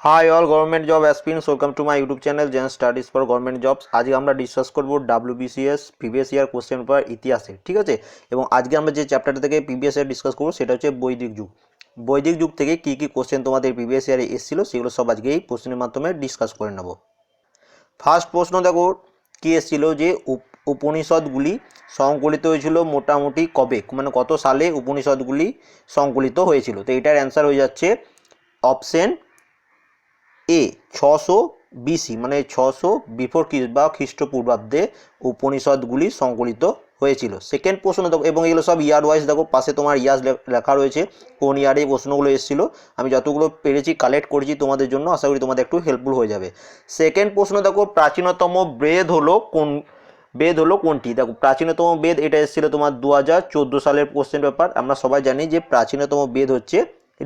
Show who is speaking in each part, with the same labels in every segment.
Speaker 1: Hi all government job aspirants welcome to my YouTube channel Gen studies for government jobs আজকে আমরা discuss করব WBCS previous year question paper ইতিহাসে ঠিক আছে? এবং আজকে আমরা যে চ্যাপ্টারটা থেকে প্রিভিয়াস ইয়ার ডিসকাস করব, সেটা হচ্ছে বৈদিক যুগ। বৈদিক যুগ থেকে কী কী কোশ্চেন তোমাদের প্রিভিয়াস ইয়ারে এসেছিল, সেগুলো সব আজকে এই কোশ্চেনের মাধ্যমে ডিসকাস করে নেব। ফার্স্ট প্রশ্ন দেখো, কী এসেছিল যে উপ- উপনিষদগুলি সংকলিত হয়েছিল মোটামুটি কবে? মানে কত সালে উপনিষদগুলি সংকলিত হয়েছিল? তো এটার অ্যান্সার হয়ে যাচ্ছে অপশন এ, ছশো বিসি মানে ছশো বিফোর বা খ্রিস্টপূর্বাব্দে উপনিষদগুলি সংকলিত হয়েছিল। সেকেন্ড প্রশ্ন দেখো, এবং এগুলো সব ইয়ার ওয়াইজ দেখো, পাশে তোমার ইয়াস লেখা রয়েছে, কোন ইয়ারে প্রশ্নগুলো এসেছিল। আমি যতগুলো পেরেছি কালেক্ট করেছি তোমাদের জন্য, আশা করি তোমাদের একটু হেল্পফুল হয়ে যাবে। সেকেন্ড প্রশ্ন দেখো, প্রাচীনতম বেদ হলো কোন, বেদ হলো কোনটি? দেখো, প্রাচীনতম বেদ, এটা এসেছিল তোমার দু হাজার চোদ্দ সালের কোশ্চেন পেপার আমরা সবাই জানি যে প্রাচীনতম বেদ হচ্ছে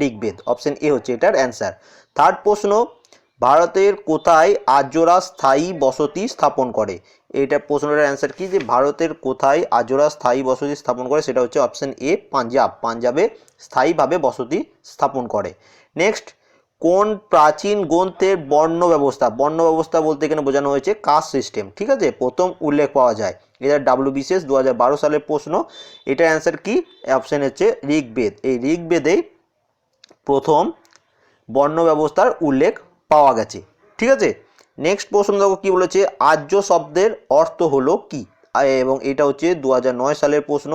Speaker 1: ঋগ্বেদ অপশন এ হচ্ছে এটার অ্যান্সার থার্ড প্রশ্ন ভারতের কোথায় আর্যরা স্থায়ী বসতি স্থাপন করে? এটা প্রশ্নটার অ্যান্সার কি? যে ভারতের কোথায় আর্যরা স্থায়ী বসতি স্থাপন করে? সেটা হচ্ছে অপশান এ পাঞ্জাব। পাঞ্জাবে স্থায়ীভাবে বসতি স্থাপন করে। নেক্সট কোন প্রাচীন গ্রন্থের বর্ণ ব্যবস্থা? বর্ণ ব্যবস্থা বলতে এখানে বোঝানো হয়েছে কাস্ট সিস্টেম ঠিক আছে? প্রথম উল্লেখ পাওয়া যায়। এটা ডাব্লিউবিসিএস দু হাজার বারো সালের প্রশ্ন। এটার অ্যান্সার কি? অপশান হচ্ছে ঋগ্বেদ। এই ঋগ্বেদে প্রথম বর্ণ ব্যবস্থার উল্লেখ পাওয়া গেছে। ঠিক আছে? নেক্সট প্রশ্ন দেখো কী বলেছে, আর্য শব্দের অর্থ হলো কি? এবং এটা হচ্ছে দু সালের প্রশ্ন।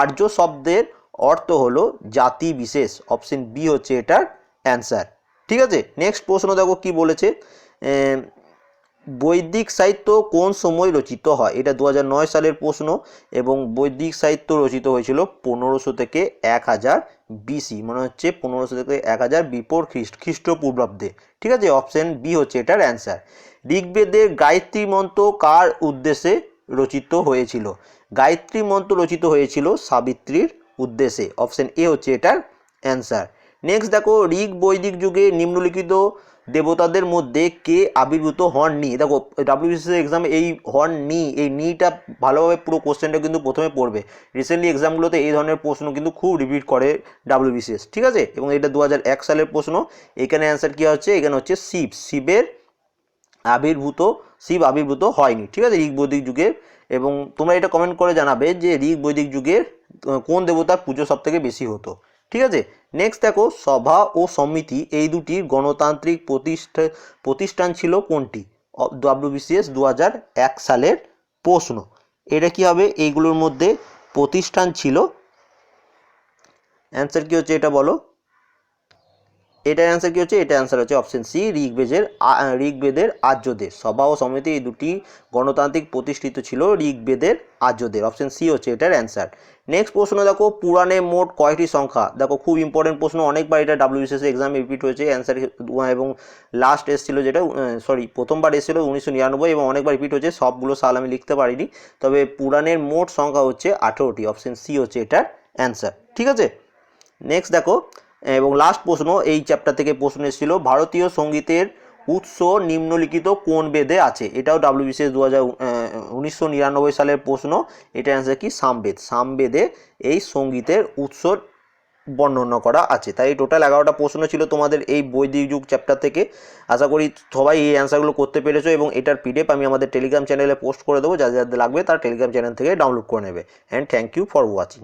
Speaker 1: আর্য শব্দের অর্থ হলো জাতি বিশেষ। অপশন বি হচ্ছে এটার অ্যান্সার ঠিক আছে? নেক্সট প্রশ্ন দেখো কি বলেছে বৈদিক সাহিত্য কোন সময় রচিত হয়? এটা দু সালের প্রশ্ন এবং বৈদিক সাহিত্য রচিত হয়েছিল পনেরোশো থেকে এক হাজার বিসি, মনে হচ্ছে পনেরোশো থেকে এক হাজার বিপর খ্রিস্ট, খ্রিস্টপূর্বাব্দে। ঠিক আছে? অপশন বি হচ্ছে এটার অ্যান্সার। ঋগ্বেদের গায়ত্রী মন্ত্র কার উদ্দেশ্যে রচিত হয়েছিল? গায়ত্রী মন্ত্র রচিত হয়েছিল সাবিত্রীর উদ্দেশ্যে। অপশন এ হচ্ছে এটার অ্যান্সার। নেক্সট দেখো, ঋগ বৈদিক যুগে নিম্নলিখিত দেবতাদের মধ্যে কে আবির্ভূত হননি দেখো ডাব্লিউবিসিএস এক্সামে এই হননি এই নিটা ভালোভাবে পুরো কোশ্চেনটা কিন্তু প্রথমে পড়বে। রিসেন্টলি এক্সামগুলোতে এই ধরনের প্রশ্ন কিন্তু খুব রিপিট করে ডাব্লিউবিসিএস ঠিক আছে? এবং এটা দু সালের প্রশ্ন। এখানে অ্যান্সার কী হচ্ছে? এখানে হচ্ছে শিব। শিবের আবির্ভূত, শিব আবির্ভূত হয়নি, ঠিক আছে? ঋগ বৈদিক যুগের। এবং তোমরা এটা কমেন্ট করে জানাবে যে ঋগ বৈদিক যুগের কোন দেবতার পুজো সব থেকে বেশি হতো? ঠিক আছে? নেক্সট দেখো, সভা ও সমিতি, এই দুটি গণতান্ত্রিক প্রতিষ্ঠা, প্রতিষ্ঠান ছিল কোনটি? ডাব্লিউবিসিএস দু এক সালের প্রশ্ন। এটা কি হবে? এইগুলোর মধ্যে প্রতিষ্ঠান ছিল। অ্যান্সার কি হচ্ছে এটা বলো? এটার অ্যান্সার কি হচ্ছে? এটা অ্যান্সার হচ্ছে অপশন সি ঋগ্বেদের ঋগ্বেদের আর্যদের। সভা ও সমিতি এই দুটি গণতান্ত্রিক প্রতিষ্ঠিত ছিল ঋগ্বেদের আর্যদের। অপশন সি হচ্ছে এটার অ্যান্সার নেক্সট প্রশ্ন দেখো, পুরাণে মোট কয়টি সংখ্যা? দেখো, খুব ইম্পর্টেন্ট প্রশ্ন, অনেকবার এটা ডাব্লিউবিসিএস এক্সাম রিপিট হয়েছে অ্যান্সার এবং লাস্ট এসেছিল যেটা সরি প্রথমবার এসেছিল উনিশশো নিরানব্বই এবং অনেকবার রিপিট হয়েছে, সবগুলো সাল আমি লিখতে পারিনি। তবে পুরাণের মোট সংখ্যা হচ্ছে আঠেরোটি। অপশন সি হচ্ছে এটার অ্যান্সার ঠিক আছে? নেক্সট দেখো এবং লাস্ট প্রশ্ন, এই চ্যাপ্টার থেকে প্রশ্ন এসেছিল, ভারতীয় সঙ্গীতের উৎস নিম্নলিখিত কোন বেদে আছে? এটাও ডাব্লিউবিসিএস দু হাজার উনিশশো নিরানব্বই সালের প্রশ্ন। এটা অ্যান্সার কি? সামবেদ। সামবেদে এই সঙ্গীতের উৎস বর্ণনা করা আছে। তাই টোটাল এগারোটা প্রশ্ন ছিল তোমাদের এই বৈদিক যুগ চ্যাপ্টার থেকে। আশা করি সবাই এই অ্যান্সারগুলো করতে পেরেছ এবং এটার পিডিএফ আমি আমাদের টেলিগ্রাম চ্যানেলে পোস্ট করে দেবো। যাদের যাদের লাগবে তার টেলিগ্রাম চ্যানেল থেকে ডাউনলোড করে নেবে। And thank you for watching